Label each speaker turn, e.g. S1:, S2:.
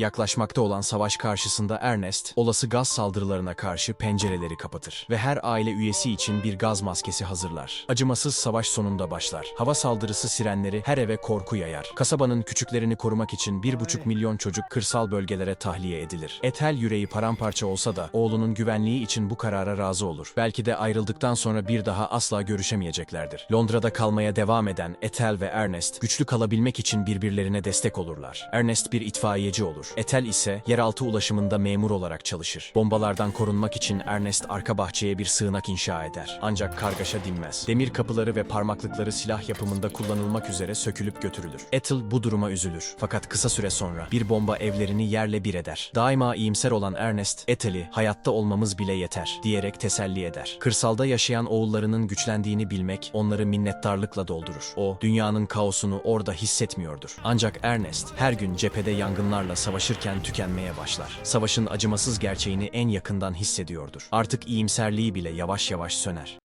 S1: Yaklaşmakta olan savaş karşısında Ernest, olası gaz saldırılarına karşı pencereleri kapatır ve her aile üyesi için bir gaz maskesi hazırlar. Acımasız savaş sonunda başlar. Hava saldırısı sirenleri her eve korku yayar. Kasabanın küçüklerini korumak için 1,5 milyon çocuk kırsal bölgelere tahliye edilir. Ethel yüreği paramparça olsa da oğlunun güvenliği için bu karara razı olur. Belki de ayrıldıktan sonra bir daha asla görüşemeyeceklerdir. Londra'da kalmaya devam eden Ethel ve Ernest güçlü kalabilmek için birbirlerine destek olurlar. Ernest bir itfaiyeci olur. Ethel ise yeraltı ulaşımında memur olarak çalışır. Bombalardan korunmak için Ernest arka bahçeye bir sığınak inşa eder. Ancak kargaşa dinmez. Demir kapıları ve parmaklıkları silah yapımında kullanılmak üzere sökülüp götürülür. Ethel bu duruma üzülür. Fakat kısa süre sonra bir bomba evlerini yerle bir eder. Daima iyimser olan Ernest, Ethel'i hayatta olmamız bile yeter diyerek teselli eder. Kırsalda yaşayan oğullarının güçlendiğini bilmek onları minnettarlıkla doldurur. O, dünyanın kaosunu orada hissetmiyordur. Ancak Ernest her gün cephede yangınlarla savaşırken tükenmeye başlar. Savaşın acımasız gerçeğini en yakından hissediyordur. Artık iyimserliği bile yavaş yavaş söner.